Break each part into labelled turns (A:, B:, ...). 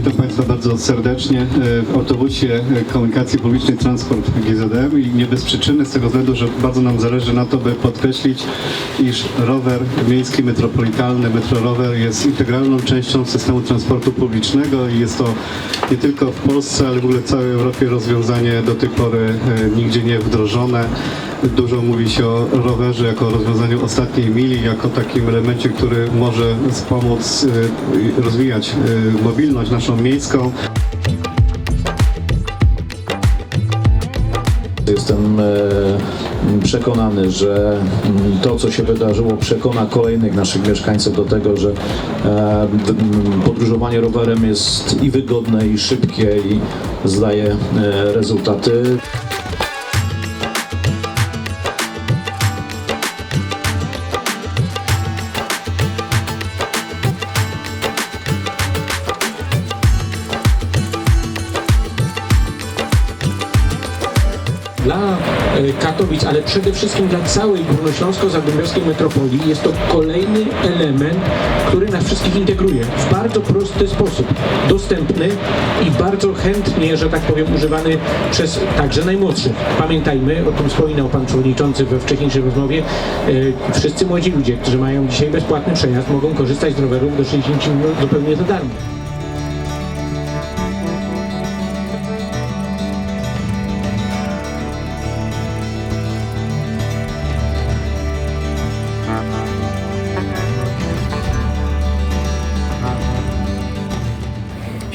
A: Witam Państwa bardzo serdecznie. E, W autobusie e, komunikacji publicznej Transport GZM i nie bez przyczyny, z tego względu, że bardzo nam zależy na to, by podkreślić, iż rower miejski metropolitalny, metrorower jest integralną częścią systemu transportu publicznego i jest to nie tylko w Polsce, ale w ogóle w całej Europie rozwiązanie do tej pory e, nigdzie nie wdrożone. Dużo mówi się o rowerze jako rozwiązaniu ostatniej mili, jako takim elemencie, który może wspomóc e, rozwijać e, mobilność naszą miejską.
B: Jestem e, przekonany, że mm, to, co się wydarzyło, przekona kolejnych naszych mieszkańców do tego, że e, podróżowanie rowerem jest i wygodne, i szybkie, i zdaje e, rezultaty.
C: Dla e, Katowic, ale przede wszystkim dla całej górnośląsko-zagłębiowskiej metropolii jest to kolejny element, który nas wszystkich integruje w bardzo prosty sposób, dostępny i bardzo chętnie, że tak powiem, używany przez także najmłodszych. Pamiętajmy, o tym wspominał Pan Przewodniczący we wcześniejszej rozmowie, e, wszyscy młodzi ludzie, którzy mają dzisiaj bezpłatny przejazd, mogą korzystać z rowerów do 60 minut zupełnie za darmo.
D: -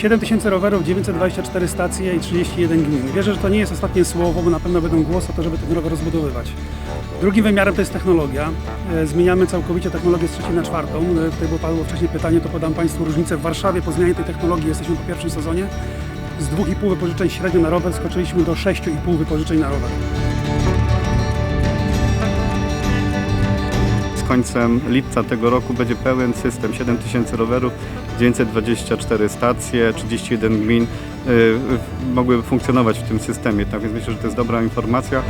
D: 7 tysięcy rowerów, 924 stacje i 31 gmin. Wierzę, że to nie jest ostatnie słowo, bo na pewno będą głosy o to, żeby ten rower rozbudowywać. Drugim wymiarem to jest technologia. E, Zmieniamy całkowicie technologię z trzeciej na czwartą. E, Tutaj było padło wcześniej pytanie, to podam Państwu różnicę. W Warszawie po zmianie tej technologii jesteśmy po pierwszym sezonie. Z 2,5 wypożyczeń średnio na rower skoczyliśmy do 6,5 wypożyczeń na rower.
A: Końcem lipca tego roku będzie pełen system 7000 rowerów, 924 stacje, 31 gmin y, mogłyby funkcjonować w tym systemie. Tak więc myślę, że to jest dobra informacja.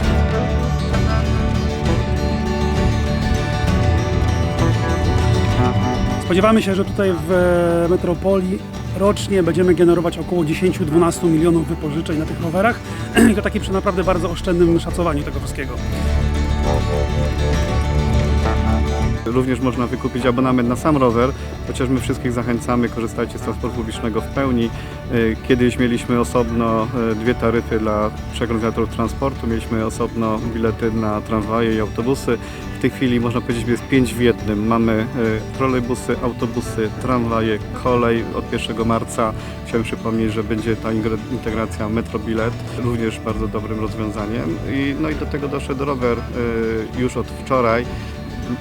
D: Spodziewamy się, że tutaj w e, metropolii rocznie będziemy generować około 10-12 milionów wypożyczeń na tych rowerach i to taki przy naprawdę bardzo oszczędnym szacowaniu tego wszystkiego.
A: Również można wykupić abonament na sam rower, chociaż my wszystkich zachęcamy, korzystajcie z transportu publicznego w pełni. Y, Kiedyś mieliśmy osobno y, dwie taryfy dla przekręcatorów transportu, mieliśmy osobno bilety na tramwaje i autobusy. W tej chwili można powiedzieć, że jest pięć w jednym. Mamy y, trolejbusy, autobusy, tramwaje, kolej od 1 marca. Chciałem przypomnieć, że będzie ta integracja metrobilet, również bardzo dobrym rozwiązaniem. I, no i do tego doszedł rower już od wczoraj.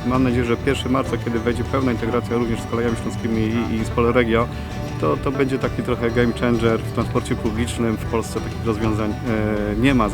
A: Mam nadzieję, że 1 marca, kiedy wejdzie pełna integracja również z kolejami śląskimi i, i z Polregio, to, to będzie taki trochę game changer w transporcie publicznym. W Polsce takich rozwiązań e, nie ma.